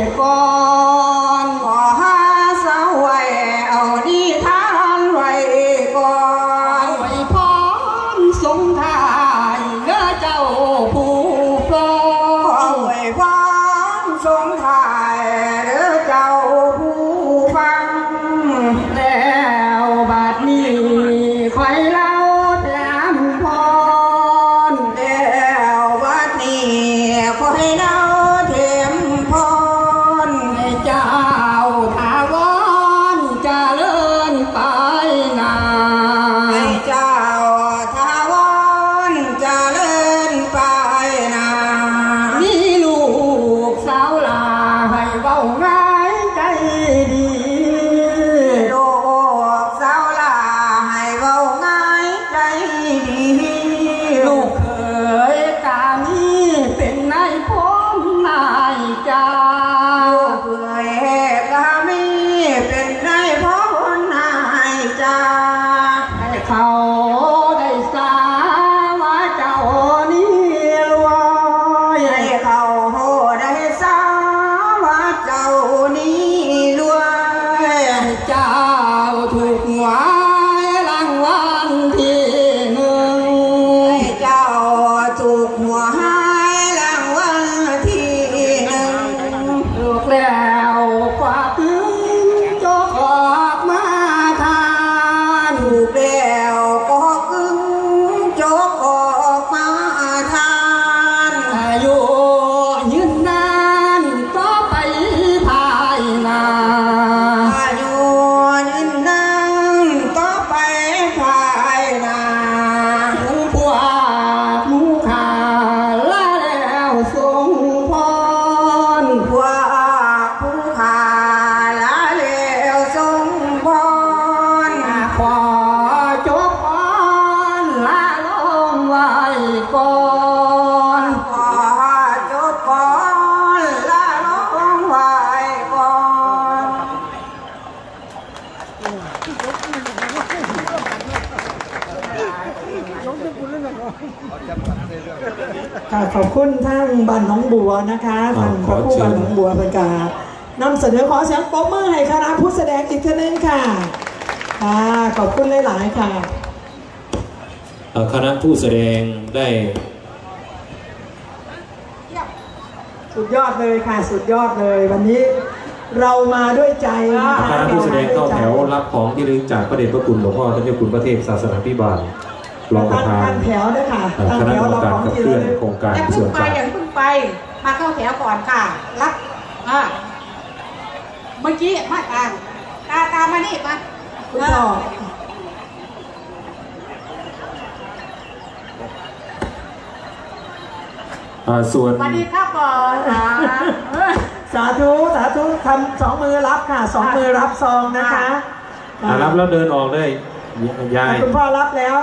ว้ก่ เค่ะขอบคุณท่านบ้านหน้องบัวนะคะท่านพระผู้บ้านหนองบัวเป็นการนำเสนอขอเสียงปรบมือให้คณะผู้แสดงอีกทีนึงค่ะค่ะขอบคุณหลายๆค่ะ เอ่อคณะผู้แสดงได้สุดยอดเลยค่ะ สุดยอดเลยวันนี้เรามาด้วยใจนะคะคณะผู้แสดงเข้าแถวรับของที่ระลึกจากพระเดชพระคุณหลวงพ่อท่านเจ้าคุณพระเทพศาสนาพิบาล รองประธานตั้งแถวด้วยค่ะเอ่อตั้งคณะแถกวรรมเราการของขับทีเคลื่อนละโครงการอย่าส่เพิ่วงนไปกลางอย่าเพิ่งไปมาเข้าแถวก่อนค่ะ รับอ่าเมื่อกี้มาตามตาตามมานี่มาคุณพ่ออ่าส่วนสวัสดีครับก่อนค่ะเออสาธุสาธุทำสองมือรับค่ะสองมือรับซองนะคะอ่ารับแล้วเดินออกเลยยายคุณพ่อรับแล้ว